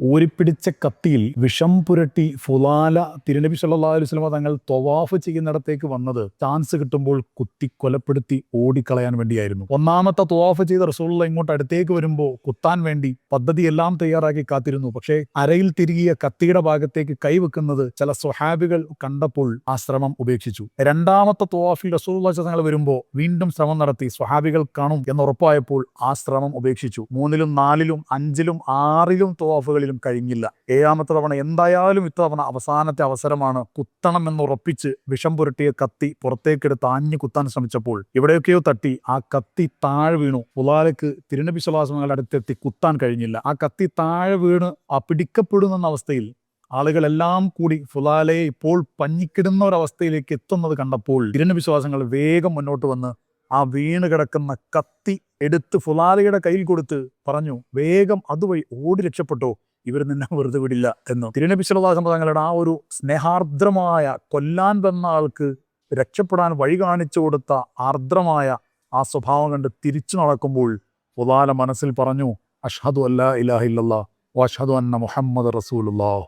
ഊരിപ്പിടിച്ച കത്തിയിൽ വിഷം പുരട്ടി ഫുലാല തിരുനബി സല്ലല്ലാഹു അലൈഹി വസല്ലമ തങ്ങൾ തൊവാഫ് ചെയ്യുന്നിടത്തേക്ക് വന്നത് ചാൻസ് കിട്ടുമ്പോൾ കുത്തി കൊലപ്പെടുത്തി ഓടിക്കളയാൻ വേണ്ടിയായിരുന്നു. ഒന്നാമത്തെ തൊവാഫ് ചെയ്ത റസൂലുള്ള ഇങ്ങോട്ട് അടുത്തേക്ക് വരുമ്പോൾ കുത്താൻ വേണ്ടി പദ്ധതി എല്ലാം തയ്യാറാക്കി കാത്തിരുന്നു. പക്ഷേ അരയിൽ തിരികിയ കത്തിയുടെ ഭാഗത്തേക്ക് കൈവെക്കുന്നത് ചില സ്വഹാബികൾ കണ്ടപ്പോൾ ആ ശ്രമം ഉപേക്ഷിച്ചു. രണ്ടാമത്തെ തൊവാഫിൽ റസൂള്ള തങ്ങൾ വരുമ്പോൾ വീണ്ടും ശ്രമം നടത്തി സ്വഹാബികൾ കാണും എന്നുറപ്പായപ്പോൾ ആ ശ്രമം ഉപേക്ഷിച്ചു. മൂന്നിലും നാലിലും അഞ്ചിലും ആറിലും തൊവാഫുകളിലും കഴിഞ്ഞില്ല. ഏഴാമത്തെ തവണ എന്തായാലും ഇത്തവണ അവസാനത്തെ അവസരമാണ് കുത്തണം എന്നുറപ്പിച്ച് വിഷം പുരട്ടിയ കത്തി പുറത്തേക്കെടുത്ത് ആഞ്ഞു കുത്താൻ ശ്രമിച്ചപ്പോൾ എവിടെയൊക്കെയോ തട്ടി. ആ കത്തി താഴെ വീണു. പുലാലക്ക് തിരുനബി സ്വലാസങ്ങളുടെ അടുത്തെത്തി കുത്താൻ കഴിഞ്ഞില്ല. ആ കത്തി താഴെ വീണ് ആ പിടിക്കപ്പെടുന്ന അവസ്ഥയിൽ ആളുകളെല്ലാം കൂടി ഫുലാലയെ ഇപ്പോൾ പഞ്ഞിക്കിടുന്ന ഒരവസ്ഥയിലേക്ക് എത്തുന്നത് കണ്ടപ്പോൾ തിരുനവിശ്വാസങ്ങൾ വേഗം മുന്നോട്ട് വന്ന് ആ വീണ് കിടക്കുന്ന കത്തി എടുത്ത് ഫുലാലയുടെ കയ്യിൽ കൊടുത്ത് പറഞ്ഞു വേഗം അതുവഴി ഓടി രക്ഷപ്പെട്ടോ? ഇവർ നിന്നെ വെറുതെ വിടില്ല എന്ന്. തിരുനബി സല്ലല്ലാഹു തങ്ങളുടെ ആ ഒരു സ്നേഹാർദ്രമായ കൊല്ലാൻ വന്ന ആൾക്ക് രക്ഷപ്പെടാൻ വഴി കാണിച്ചു കൊടുത്ത ആർദ്രമായ ആ സ്വഭാവം കണ്ട് തിരിച്ചു നടക്കുമ്പോൾ ഉദാല മനസ്സിൽ പറഞ്ഞു അഷ്ഹദു അല്ലാ ഇലാഹില്ലാ വഅഷ്ഹദു അന്ന മുഹമ്മദ് റസൂലുള്ളാഹ്.